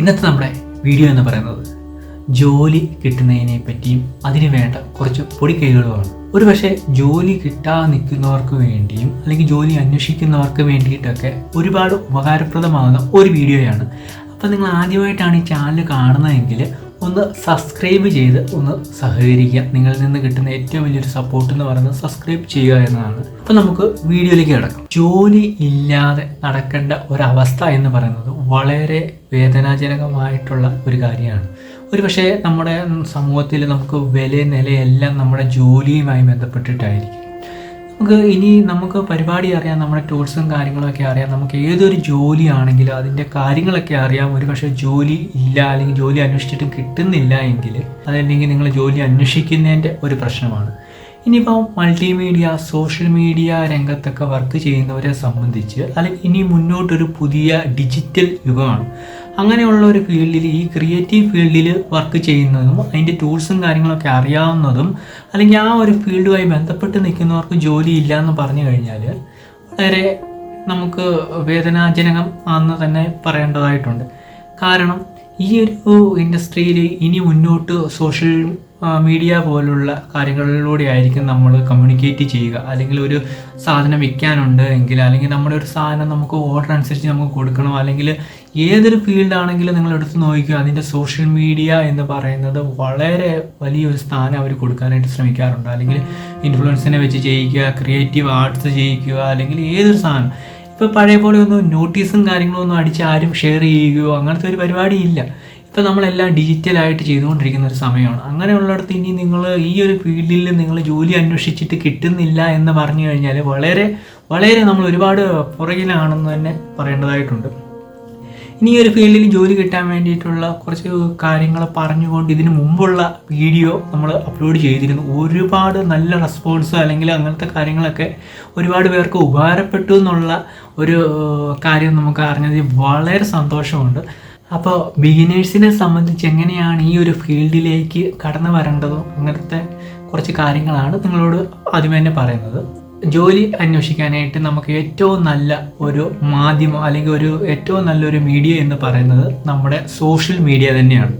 ഇന്നത്തെ നമ്മുടെ വീഡിയോ എന്ന് പറയുന്നത് ജോലി കിട്ടുന്നതിനെ പറ്റിയും അതിന് വേണ്ട കുറച്ച് പൊടിക്കൈകളുമാണ്. ഒരു പക്ഷേ ജോലി കിട്ടാതെ നിൽക്കുന്നവർക്ക് വേണ്ടിയും അല്ലെങ്കിൽ ജോലി അന്വേഷിക്കുന്നവർക്ക് വേണ്ടിയിട്ടൊക്കെ ഒരുപാട് ഉപകാരപ്രദമാകുന്ന ഒരു വീഡിയോയാണ്. അപ്പോൾ നിങ്ങൾ ആദ്യമായിട്ടാണ് ഈ ചാനൽ കാണുന്നതെങ്കിൽ ഒന്ന് സബ്സ്ക്രൈബ് ചെയ്ത് ഒന്ന് സഹകരിക്കുക. നിങ്ങളിൽ നിന്ന് കിട്ടുന്ന ഏറ്റവും വലിയൊരു സപ്പോർട്ട് എന്ന് പറയുന്നത് സബ്സ്ക്രൈബ് ചെയ്യുക എന്നതാണ്. അപ്പോൾ നമുക്ക് വീഡിയോയിലേക്ക് കിടക്കാം. ജോലി ഇല്ലാതെ നടക്കേണ്ട ഒരവസ്ഥ എന്ന് പറയുന്നത് വളരെ വേദനാജനകമായിട്ടുള്ള ഒരു കാര്യമാണ്. ഒരു പക്ഷേ നമ്മുടെ സമൂഹത്തിൽ നമുക്ക് വില നിലയെല്ലാം നമ്മുടെ ജോലിയുമായി ബന്ധപ്പെട്ടിട്ടായിരിക്കും. നമുക്ക് ഇനി നമുക്ക് പരിപാടി അറിയാം നമ്മുടെ ടൂൾസും കാര്യങ്ങളൊക്കെ അറിയാം. നമുക്ക് ഏതൊരു ജോലിയാണെങ്കിലും അതിന്റെ കാര്യങ്ങളൊക്കെ അറിയാം. ഒരു പക്ഷേ ജോലി ഇല്ല അല്ലെങ്കിൽ ജോലി അന്വേഷിച്ചിട്ടും കിട്ടുന്നില്ല എങ്കിൽ അതല്ലെങ്കിൽ നിങ്ങൾ ജോലി അന്വേഷിക്കുന്നതിന്റെ ഒരു പ്രശ്നമാണ്. ഇനിയിപ്പോൾ മൾട്ടിമീഡിയ സോഷ്യൽ മീഡിയ രംഗത്തൊക്കെ വർക്ക് ചെയ്യുന്നവരെ സംബന്ധിച്ച് അല്ലെങ്കിൽ ഇനി മുന്നോട്ടൊരു പുതിയ ഡിജിറ്റൽ യുഗമാണ്. അങ്ങനെയുള്ള ഒരു ഫീൽഡിൽ ഈ ക്രിയേറ്റീവ് ഫീൽഡിൽ വർക്ക് ചെയ്യുന്നതും അതിന്റെ ടൂൾസും കാര്യങ്ങളൊക്കെ അറിയാവുന്നതും അല്ലെങ്കിൽ ആ ഒരു ഫീൽഡുമായി ബന്ധപ്പെട്ട് നിൽക്കുന്നവർക്ക് ജോലി ഇല്ല എന്ന് പറഞ്ഞു കഴിഞ്ഞാൽ വളരെ നമുക്ക് വേദനാജനകം ആണെന്ന് തന്നെ പറയേണ്ടതായിട്ടുണ്ട്. കാരണം ഈ ഒരു ഇൻഡസ്ട്രിയിൽ ഇനി മുന്നോട്ട് സോഷ്യൽ മീഡിയ പോലുള്ള കാര്യങ്ങളിലൂടെ ആയിരിക്കും നമ്മൾ കമ്മ്യൂണിക്കേറ്റ് ചെയ്യുക. അല്ലെങ്കിൽ ഒരു സാധനം വിൽക്കാനുണ്ട് എങ്കിൽ അല്ലെങ്കിൽ നമ്മുടെ ഒരു സാധനം നമുക്ക് ഓർഡർ അനുസരിച്ച് നമുക്ക് കൊടുക്കണം അല്ലെങ്കിൽ ഏതൊരു ഫീൽഡാണെങ്കിലും നിങ്ങൾ എടുത്ത് നോക്കുക അതിന്റെ സോഷ്യൽ മീഡിയ എന്ന് പറയുന്നത് വളരെ വലിയൊരു സ്ഥാനം അവർ കൊടുക്കാനായിട്ട് ശ്രമിക്കാറുണ്ട്. അല്ലെങ്കിൽ ഇൻഫ്ലുവൻസിനെ വെച്ച് ചെയ്യിക്കുക ക്രിയേറ്റീവ് ആർട്സ് ചെയ്യിക്കുക അല്ലെങ്കിൽ ഏതൊരു സാധനം. ഇപ്പോൾ പഴയ പോലെ ഒന്നും നോട്ടീസും കാര്യങ്ങളും ഒന്നും അടിച്ച് ആരും ഷെയർ ചെയ്യുകയോ അങ്ങനത്തെ ഒരു പരിപാടി ഇല്ല. ഇപ്പോൾ നമ്മളെല്ലാം ഡിജിറ്റലായിട്ട് ചെയ്തുകൊണ്ടിരിക്കുന്ന ഒരു സമയമാണ്. അങ്ങനെയുള്ളിടത്ത് ഇനി നിങ്ങൾ ഈ ഒരു ഫീൽഡിൽ നിങ്ങൾ ജോലി അന്വേഷിച്ചിട്ട് കിട്ടുന്നില്ല എന്ന് പറഞ്ഞു കഴിഞ്ഞാൽ വളരെ വളരെ നമ്മൾ ഒരുപാട് പുറകിലാണെന്ന് തന്നെ പറയേണ്ടതായിട്ടുണ്ട്. ഇനി ഒരു ഫീൽഡിൽ ജോലി കിട്ടാൻ വേണ്ടിയിട്ടുള്ള കുറച്ച് കാര്യങ്ങൾ പറഞ്ഞുകൊണ്ട് ഇതിനു മുമ്പുള്ള വീഡിയോ നമ്മൾ അപ്ലോഡ് ചെയ്തിരുന്നു. ഒരുപാട് നല്ല റെസ്പോൺസ് അല്ലെങ്കിൽ അങ്ങനത്തെ കാര്യങ്ങളൊക്കെ ഒരുപാട് പേർക്ക് ഉപകാരപ്പെട്ടു എന്നുള്ള ഒരു കാര്യം നമുക്ക് അറിഞ്ഞതിൽ വളരെ സന്തോഷമുണ്ട്. അപ്പോൾ ബിഗിനേഴ്സിനെ സംബന്ധിച്ച് എങ്ങനെയാണ് ഈ ഒരു ഫീൽഡിലേക്ക് കടന്നു വരേണ്ടതും അങ്ങനത്തെ കുറച്ച് കാര്യങ്ങളാണ് നിങ്ങളോട് ആദ്യം തന്നെ പറയുന്നത്. ജോലി അന്വേഷിക്കാനായിട്ട് നമുക്ക് ഏറ്റവും നല്ല ഒരു മാധ്യമം അല്ലെങ്കിൽ ഒരു ഏറ്റവും നല്ലൊരു മീഡിയ എന്ന് പറയുന്നത് നമ്മുടെ സോഷ്യൽ മീഡിയ തന്നെയാണ്.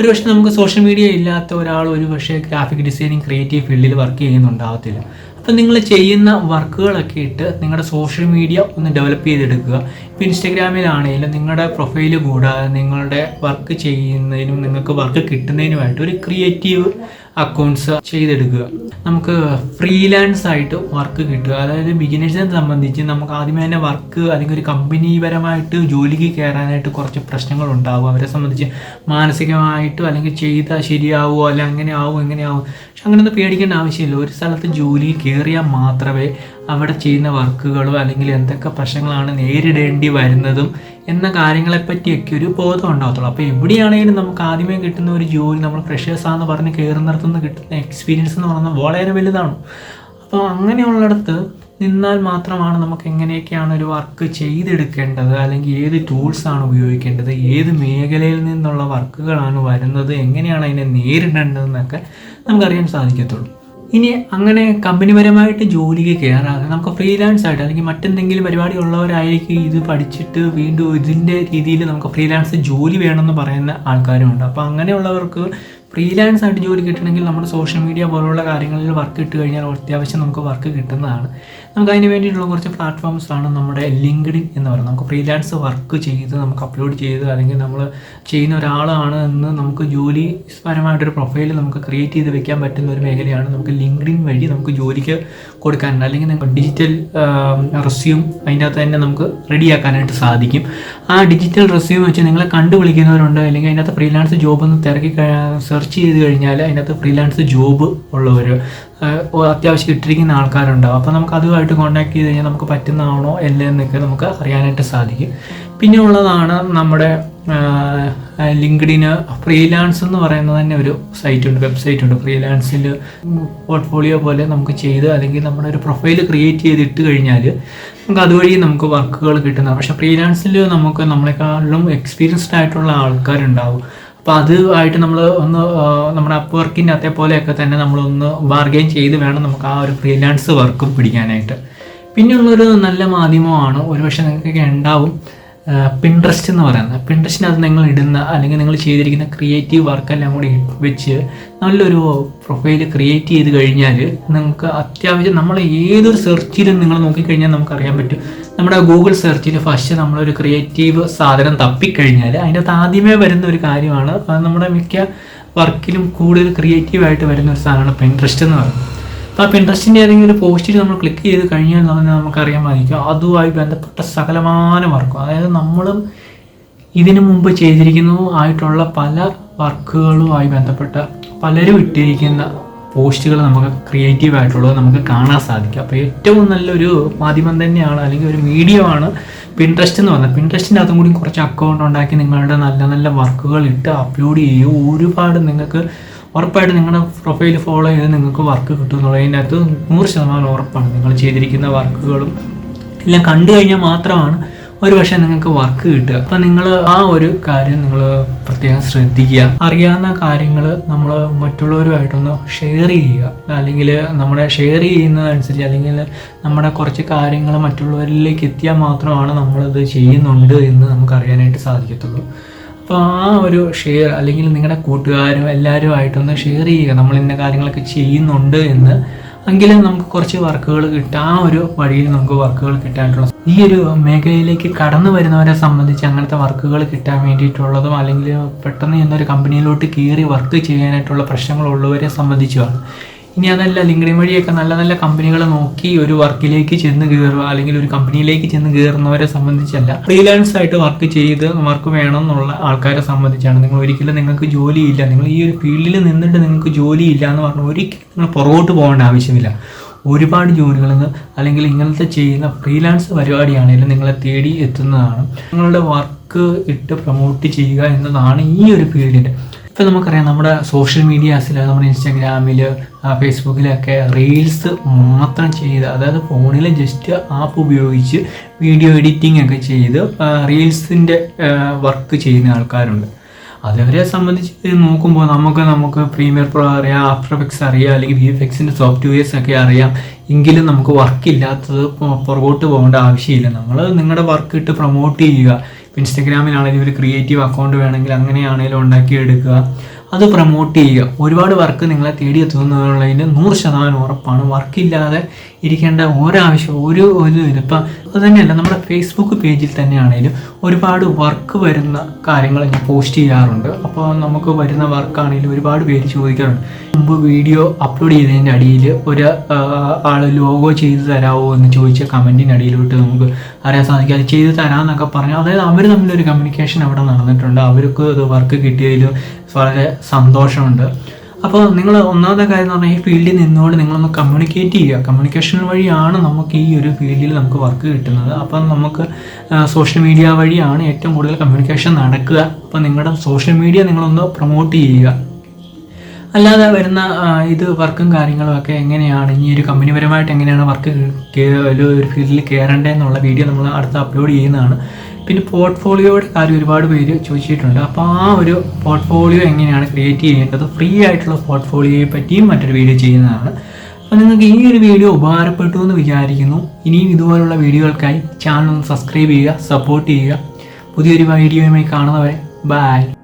ഒരു പക്ഷേ നമുക്ക് സോഷ്യൽ മീഡിയ ഇല്ലാത്ത ഒരാൾ ഒരു പക്ഷേ ഗ്രാഫിക് ഡിസൈനിങ് ക്രിയേറ്റീവ് ഫീൽഡിൽ വർക്ക് ചെയ്യുന്നുണ്ടാവത്തില്ല. അപ്പം നിങ്ങൾ ചെയ്യുന്ന വർക്കുകളൊക്കെ ഇട്ട് നിങ്ങളുടെ സോഷ്യൽ മീഡിയ ഒന്ന് ഡെവലപ്പ് ചെയ്തെടുക്കുക. ഇപ്പോൾ ഇൻസ്റ്റഗ്രാമിലാണെങ്കിലും നിങ്ങളുടെ പ്രൊഫൈൽ കൂടാതെ നിങ്ങളുടെ വർക്ക് ചെയ്യുന്നതിനും നിങ്ങൾക്ക് വർക്ക് കിട്ടുന്നതിനുമായിട്ട് ഒരു ക്രിയേറ്റീവ് അക്കൗണ്ട്സ് ചെയ്തെടുക്കുക. നമുക്ക് ഫ്രീലാൻസ് ആയിട്ട് വർക്ക് കിട്ടുക. അതായത് ബിഗിനേഴ്സിനെ സംബന്ധിച്ച് നമുക്ക് ആദ്യമേ തന്നെ വർക്ക് അല്ലെങ്കിൽ ഒരു കമ്പനിപരമായിട്ട് ജോലിക്ക് കയറാനായിട്ട് കുറച്ച് പ്രശ്നങ്ങൾ ഉണ്ടാവും. അവരെ സംബന്ധിച്ച് മാനസികമായിട്ടും അല്ലെങ്കിൽ ചെയ്താൽ ശരിയാവുമോ അല്ലെങ്കിൽ അങ്ങനെ ആവും എങ്ങനെ ആവും. പക്ഷെ അങ്ങനെയൊന്നും പേടിക്കേണ്ട ആവശ്യമില്ല. ഒരു സ്ഥലത്ത് ജോലി കയറിയാൽ മാത്രമേ അവിടെ ചെയ്യുന്ന വർക്കുകളോ അല്ലെങ്കിൽ എന്തൊക്കെ പ്രശ്നങ്ങളാണ് നേരിടേണ്ടി വരുന്നതും എന്ന കാര്യങ്ങളെപ്പറ്റിയൊക്കെ ഒരു ബോധം ഉണ്ടാകത്തുള്ളൂ. അപ്പോൾ എവിടെയാണെങ്കിലും നമുക്ക് ആദ്യമേ കിട്ടുന്ന ഒരു ജോലി നമ്മൾ ഫ്രഷേഴ്സാന്ന് പറഞ്ഞ് കയറുന്നിടത്തുനിന്ന് കിട്ടുന്ന എക്സ്പീരിയൻസ് എന്ന് പറയുന്നത് വളരെ വലുതാണ്. അപ്പോൾ അങ്ങനെയുള്ളിടത്ത് നിന്നാൽ മാത്രമാണ് നമുക്ക് എങ്ങനെയൊക്കെയാണ് ഒരു വർക്ക് ചെയ്തെടുക്കേണ്ടത് അല്ലെങ്കിൽ ഏത് ടൂൾസാണ് ഉപയോഗിക്കേണ്ടത് ഏത് മേഖലയിൽ നിന്നുള്ള വർക്കുകളാണ് വരുന്നത് എങ്ങനെയാണ് അതിനെ നേരിടേണ്ടതെന്നൊക്കെ നമുക്കറിയാൻ സാധിക്കത്തുള്ളൂ. ഇനി അങ്ങനെ കമ്പനിപരമായിട്ട് ജോലിക്ക് കയറാതെ നമുക്ക് ഫ്രീലാൻസ് ആയിട്ട് അല്ലെങ്കിൽ മറ്റെന്തെങ്കിലും പരിപാടി ഉള്ളവരായിരിക്കും ഇത് പഠിച്ചിട്ട് വീണ്ടും ഇതിന്റെ രീതിയിൽ നമുക്ക് ഫ്രീലാൻസ് ജോലി വേണമെന്ന് പറയുന്ന ആൾക്കാരും ഉണ്ട്. അപ്പോൾ അങ്ങനെയുള്ളവർക്ക് ഫ്രീലാൻസ് ആയിട്ട് ജോലി കിട്ടണമെങ്കിൽ നമ്മുടെ സോഷ്യൽ മീഡിയ പോലുള്ള കാര്യങ്ങളിൽ വർക്ക് ഇട്ട് കഴിഞ്ഞാൽ അത്യാവശ്യം നമുക്ക് വർക്ക് കിട്ടുന്നതാണ്. നമുക്ക് അതിന് വേണ്ടിയിട്ടുള്ള കുറച്ച് പ്ലാറ്റ്ഫോംസ് ആണ് നമ്മുടെ ലിങ്ക്ഡിൻ എന്ന് പറയുന്നത്. നമുക്ക് ഫ്രീലാൻസ് വർക്ക് ചെയ്ത് നമുക്ക് അപ്ലോഡ് ചെയ്ത് അല്ലെങ്കിൽ നമ്മൾ ചെയ്യുന്ന ഒരാളാണ് എന്ന് നമുക്ക് ജോലി പരമായിട്ടൊരു പ്രൊഫൈൽ നമുക്ക് ക്രിയേറ്റ് ചെയ്ത് വെക്കാൻ പറ്റുന്ന ഒരു മേഖലയാണ് നമുക്ക് ലിങ്ക്ഡിൻ വഴി നമുക്ക് ജോലിക്ക് കൊടുക്കാനുണ്ട്. അല്ലെങ്കിൽ നമുക്ക് ഡിജിറ്റൽ റെസ്യൂം അതിന്റെ അകത്ത് തന്നെ നമുക്ക് റെഡിയാക്കാനായിട്ട് സാധിക്കും. ആ ഡിജിറ്റൽ റെസ്യൂം വെച്ച് നിങ്ങളെ കണ്ടുപിടിക്കുന്നവരുണ്ട്? അല്ലെങ്കിൽ അതിനകത്ത് ഫ്രീലാൻസ് ജോബ് ഒന്ന് തിരക്കി സെർച്ച് ചെയ്ത് കഴിഞ്ഞാൽ അതിനകത്ത് ഫ്രീലാൻസ് ജോബ് ഉള്ളവർ അത്യാവശ്യം ഇട്ടിരിക്കുന്ന ആൾക്കാരുണ്ടാവും. അപ്പോൾ നമുക്ക് അതുമായിട്ട് കോൺടാക്ട് ചെയ്ത് കഴിഞ്ഞാൽ നമുക്ക് പറ്റുന്നതാണോ അല്ലേ എന്നൊക്കെ നമുക്ക് അറിയാനായിട്ട് സാധിക്കും. പിന്നെ ഉള്ളതാണ് നമ്മുടെ ലിങ്ക്ഡിന് ഫ്രീലാൻസ് എന്ന് പറയുന്നത് തന്നെ ഒരു സൈറ്റ് ഉണ്ട് വെബ്സൈറ്റ് ഉണ്ട്. ഫ്രീലാൻസിൽ പോർട്ട്ഫോളിയോ പോലെ നമുക്ക് ചെയ്ത് അല്ലെങ്കിൽ നമ്മുടെ ഒരു പ്രൊഫൈൽ ക്രിയേറ്റ് ചെയ്ത് ഇട്ട് കഴിഞ്ഞാൽ നമുക്ക് അതുവഴി നമുക്ക് വർക്കുകൾ കിട്ടുന്നതാണ്. പക്ഷേ ഫ്രീലാൻസിൽ നമുക്ക് നമ്മളെക്കാളും എക്സ്പീരിയൻസ്ഡ് ആയിട്ടുള്ള ആൾക്കാരുണ്ടാവും. അപ്പോൾ അതുമായിട്ട് നമ്മൾ ഒന്ന് നമ്മുടെ അപ്പ് വർക്കിന്റെ അതേപോലെയൊക്കെ തന്നെ നമ്മളൊന്ന് ബാർഗെയിൻ ചെയ്ത് വേണം നമുക്ക് ആ ഒരു ഫ്രീലാൻസ് വർക്കും പിടിക്കാനായിട്ട്. പിന്നെയുള്ളൊരു നല്ല മാധ്യമമാണ് ഒരുപക്ഷെ നിങ്ങൾക്കൊക്കെ ഉണ്ടാവും പിൻട്രസ്റ്റ് എന്ന് പറയുന്നത്. പിൻട്രസ്റ്റിനകത്ത് നിങ്ങൾ ഇടുന്ന അല്ലെങ്കിൽ നിങ്ങൾ ചെയ്തിരിക്കുന്ന ക്രിയേറ്റീവ് വർക്കെല്ലാം കൂടി വെച്ച് നല്ലൊരു പ്രൊഫൈൽ ക്രിയേറ്റ് ചെയ്ത് കഴിഞ്ഞാൽ നിങ്ങൾക്ക് അത്യാവശ്യം നമ്മൾ ഏതൊരു സെർച്ചിലും നിങ്ങൾ നോക്കിക്കഴിഞ്ഞാൽ നമുക്കറിയാൻ പറ്റും. നമ്മുടെ ഗൂഗിൾ സെർച്ചിൽ ഫസ്റ്റ് നമ്മളൊരു ക്രിയേറ്റീവ് സാധനം തപ്പിക്കഴിഞ്ഞാൽ അതിനകത്ത് ആദ്യമേ വരുന്ന ഒരു കാര്യമാണ്. അത് നമ്മുടെ മിക്ക വർക്കിലും കൂടുതൽ ക്രിയേറ്റീവായിട്ട് വരുന്ന ഒരു സാധനമാണ് പിൻട്രസ്റ്റ് എന്ന് പറയുന്നത്. അപ്പോൾ ആ പിൻട്രസ്റ്റിന്റെ ഏതെങ്കിലും ഒരു പോസ്റ്റിൽ നമ്മൾ ക്ലിക്ക് ചെയ്ത് കഴിഞ്ഞാൽ നമുക്കറിയാൻ സാധിക്കും. അതുമായി ബന്ധപ്പെട്ട സകലമാന വർക്കും അതായത് നമ്മളും ഇതിനു മുമ്പ് ചെയ്തിരിക്കുന്നതും ആയിട്ടുള്ള പല വർക്കുകളുമായി ബന്ധപ്പെട്ട പലരും ഇട്ടിരിക്കുന്ന പോസ്റ്റുകൾ നമുക്ക് ക്രിയേറ്റീവ് ആയിട്ടുള്ളത് നമുക്ക് കാണാൻ സാധിക്കും. അപ്പോൾ ഏറ്റവും നല്ലൊരു മാധ്യമം തന്നെയാണ് അല്ലെങ്കിൽ ഒരു മീഡിയമാണ് പിൻട്രസ്റ്റ് എന്ന് പറഞ്ഞാൽ പിൻട്രസ്റ്റിന്റെ അതും കൂടി കുറച്ച് അക്കൗണ്ട് ഉണ്ടാക്കി നിങ്ങളുടെ നല്ല നല്ല വർക്കുകൾ ഇട്ട് അപ്ലോഡ് ചെയ്യുക ഒരുപാട് നിങ്ങൾക്ക് ഉറപ്പായിട്ട് നിങ്ങളുടെ പ്രൊഫൈൽ ഫോളോ ചെയ്ത് നിങ്ങൾക്ക് വർക്ക് കിട്ടും എന്നുള്ളതിന്റെ അകത്ത് നൂറ് ശതമാനം ഉറപ്പാണ്. നിങ്ങൾ ചെയ്തിരിക്കുന്ന വർക്കുകളും എല്ലാം കണ്ടു കഴിഞ്ഞാൽ മാത്രമാണ് ഒരു പക്ഷേ നിങ്ങൾക്ക് വർക്ക് കിട്ടുക. അപ്പം നിങ്ങൾ ആ ഒരു കാര്യം നിങ്ങൾ പ്രത്യേകം ശ്രദ്ധിക്കുക. അറിയാവുന്ന കാര്യങ്ങൾ നമ്മൾ മറ്റുള്ളവരുമായിട്ടൊന്ന് ഷെയർ ചെയ്യുക. അല്ലെങ്കിൽ നമ്മുടെ ഷെയർ ചെയ്യുന്നതനുസരിച്ച് അല്ലെങ്കിൽ നമ്മുടെ കുറച്ച് കാര്യങ്ങൾ മറ്റുള്ളവരിലേക്ക് എത്തിയാൽ മാത്രമാണ് നമ്മളത് ചെയ്യുന്നുണ്ട് എന്ന് നമുക്ക് അറിയാനായിട്ട് സാധിക്കത്തുള്ളൂ. അപ്പോൾ ആ ഒരു ഷെയർ അല്ലെങ്കിൽ നിങ്ങളുടെ കൂട്ടുകാരും എല്ലാവരുമായിട്ടൊന്ന് ഷെയർ ചെയ്യുക. നമ്മൾ ഇന്ന കാര്യങ്ങളൊക്കെ ചെയ്യുന്നുണ്ട് എന്ന് എങ്കിലും നമുക്ക് കുറച്ച് വർക്കുകൾ കിട്ടുക ആ ഒരു വഴിയിൽ നമുക്ക് വർക്കുകൾ കിട്ടാനുള്ള ഈ ഒരു മേഖലയിലേക്ക് കടന്നു വരുന്നവരെ സംബന്ധിച്ച് അങ്ങനത്തെ വർക്കുകൾ കിട്ടാൻ വേണ്ടിയിട്ടുള്ളതും അല്ലെങ്കിൽ പെട്ടെന്ന് ചെന്നൊരു കമ്പനിയിലോട്ട് കയറി വർക്ക് ചെയ്യാനായിട്ടുള്ള പ്രശ്നങ്ങളുള്ളവരെ സംബന്ധിച്ചുമാണ്. ഇനി അതല്ല ലിങ്ക്ഡിൻ വഴിയൊക്കെ നല്ല നല്ല കമ്പനികളെ നോക്കി ഒരു വർക്കിലേക്ക് ചെന്ന് കയറുക അല്ലെങ്കിൽ ഒരു കമ്പനിയിലേക്ക് ചെന്ന് കയറുന്നവരെ സംബന്ധിച്ചല്ല. ഫ്രീലാൻസ് ആയിട്ട് വർക്ക് ചെയ്ത് വർക്ക് വേണം എന്നുള്ള ആൾക്കാരെ സംബന്ധിച്ചാണ്. നിങ്ങൾ ഒരിക്കലും നിങ്ങൾക്ക് ജോലിയില്ല. നിങ്ങൾ ഈ ഒരു ഫീൽഡിൽ നിന്നിട്ട് നിങ്ങൾക്ക് ജോലിയില്ല എന്ന് പറഞ്ഞാൽ ഒരിക്കലും നിങ്ങൾ പുറകോട്ട് പോകേണ്ട ആവശ്യമില്ല. ഒരുപാട് ജോലികൾ അല്ലെങ്കിൽ ഇങ്ങനത്തെ ചെയ്യുന്ന ഫ്രീലാൻസ് പരിപാടിയാണെങ്കിലും നിങ്ങളെ തേടി എത്തുന്നതാണ്. നിങ്ങളുടെ വർക്ക് ഇട്ട് പ്രൊമോട്ട് ചെയ്യുക എന്നതാണ് ഈ ഒരു ഫീൽഡിന്റെ ഇപ്പം നമുക്കറിയാം നമ്മുടെ സോഷ്യൽ മീഡിയാസിൽ നമ്മുടെ ഇൻസ്റ്റാഗ്രാമിൽ ഫേസ്ബുക്കിലൊക്കെ റീൽസ് മാത്രം ചെയ്ത് അതായത് ഫോണിൽ ജസ്റ്റ് ആപ്പ് ഉപയോഗിച്ച് വീഡിയോ എഡിറ്റിംഗ് ഒക്കെ ചെയ്ത് റീൽസിന്റെ വർക്ക് ചെയ്യുന്ന ആൾക്കാരുണ്ട്. അതവരെ സംബന്ധിച്ച് നോക്കുമ്പോൾ നമുക്ക് നമുക്ക് പ്രീമിയർ പ്രോ അറിയാം ആഫ്റ്റർ എഫക്ട്സ് അറിയാം അല്ലെങ്കിൽ വി എഫ് എക്സിന്റെ സോഫ്റ്റ്വെയർസ് ഒക്കെ അറിയാം. എങ്കിലും നമുക്ക് വർക്കില്ലാത്തത് പുറകോട്ട് പോകേണ്ട ആവശ്യമില്ല. നമ്മൾ നിങ്ങളുടെ വർക്ക് ഇട്ട് പ്രൊമോട്ട് ചെയ്യുക. ഇൻസ്റ്റഗ്രാമിലാണെങ്കിലും ഒരു ക്രിയേറ്റീവ് അക്കൗണ്ട് വേണമെങ്കിൽ അങ്ങനെയാണെങ്കിലും ഉണ്ടാക്കിയെടുക്കുക. അത് പ്രൊമോട്ട് ചെയ്യുക. ഒരുപാട് വർക്ക് നിങ്ങളെ തേടി എത്തുന്നതിന് നൂറ് ശതമാനം ഉറപ്പാണ്. വർക്കില്ലാതെ ഇരിക്കേണ്ട ഒരാവശ്യം ഒരു ഒരു ഇത് ഇപ്പം അത് തന്നെയല്ല നമ്മുടെ ഫേസ്ബുക്ക് പേജിൽ തന്നെയാണെങ്കിലും ഒരുപാട് വർക്ക് വരുന്ന കാര്യങ്ങൾ ഞാൻ പോസ്റ്റ് ചെയ്യാറുണ്ട്. അപ്പോൾ നമുക്ക് വരുന്ന വർക്കാണെങ്കിലും ഒരുപാട് പേര് ചോദിക്കാറുണ്ട്. മുമ്പ് വീഡിയോ അപ്ലോഡ് ചെയ്തതിന്റെ അടിയിൽ ഒരു ആൾ ലോഗോ ചെയ്ത് തരാമോ എന്ന് ചോദിച്ച കമന്റിന്റെ അടിയിലോട്ട് നമുക്ക് അറിയാൻ സാധിക്കും. അത് ചെയ്ത് തരാമെന്നൊക്കെ പറഞ്ഞു അതായത് അവർ തമ്മിലൊരു കമ്മ്യൂണിക്കേഷൻ അവിടെ നടന്നിട്ടുണ്ട്. അവർക്ക് അത് വർക്ക് കിട്ടിയതിൽ വളരെ സന്തോഷമുണ്ട്. അപ്പോൾ നിങ്ങൾ ഒന്നാമത്തെ കാര്യം എന്ന് പറഞ്ഞാൽ ഈ ഫീൽഡിൽ നിന്നുകൊണ്ട് നിങ്ങളൊന്ന് കമ്മ്യൂണിക്കേറ്റ് ചെയ്യുക. കമ്മ്യൂണിക്കേഷൻ വഴിയാണ് നമുക്ക് ഈ ഒരു ഫീൽഡിൽ നമുക്ക് വർക്ക് കിട്ടുന്നത്. അപ്പം നമുക്ക് സോഷ്യൽ മീഡിയ വഴിയാണ് ഏറ്റവും കൂടുതൽ കമ്മ്യൂണിക്കേഷൻ നടക്കുക. അപ്പോൾ നിങ്ങളുടെ സോഷ്യൽ മീഡിയ നിങ്ങളൊന്ന് പ്രൊമോട്ട് ചെയ്യുക. അല്ലാതെ വരുന്ന ഇത് വർക്കും കാര്യങ്ങളും ഒക്കെ എങ്ങനെയാണ്? ഇനി ഒരു കമ്പനിപരമായിട്ട് എങ്ങനെയാണ് വർക്ക് ഒരു ഫീൽഡിൽ കയറേണ്ടതെന്നുള്ള വീഡിയോ നമ്മൾ അടുത്ത് അപ്ലോഡ് ചെയ്യുന്നതാണ്. പിന്നെ പോർട്ട്ഫോളിയോയുടെ കാര്യം ഒരുപാട് പേര് ചോദിച്ചിട്ടുണ്ട്. അപ്പോൾ ആ ഒരു പോർട്ട്ഫോളിയോ എങ്ങനെയാണ് ക്രിയേറ്റ് ചെയ്യേണ്ടത്? ഫ്രീ ആയിട്ടുള്ള പോർട്ട്ഫോളിയോയെ പറ്റിയും മറ്റൊരു വീഡിയോ ചെയ്യുന്നതാണ്. അപ്പോൾ നിങ്ങൾക്ക് ഈ ഒരു വീഡിയോ ഉപകാരപ്പെട്ടു എന്ന് വിചാരിക്കുന്നു. ഇനിയും ഇതുപോലുള്ള വീഡിയോകൾക്കായി ചാനൽ ഒന്ന് സബ്സ്ക്രൈബ് ചെയ്യുക സപ്പോർട്ട് ചെയ്യുക. പുതിയൊരു വീഡിയോയുമായി കാണുന്നവരെ ബൈ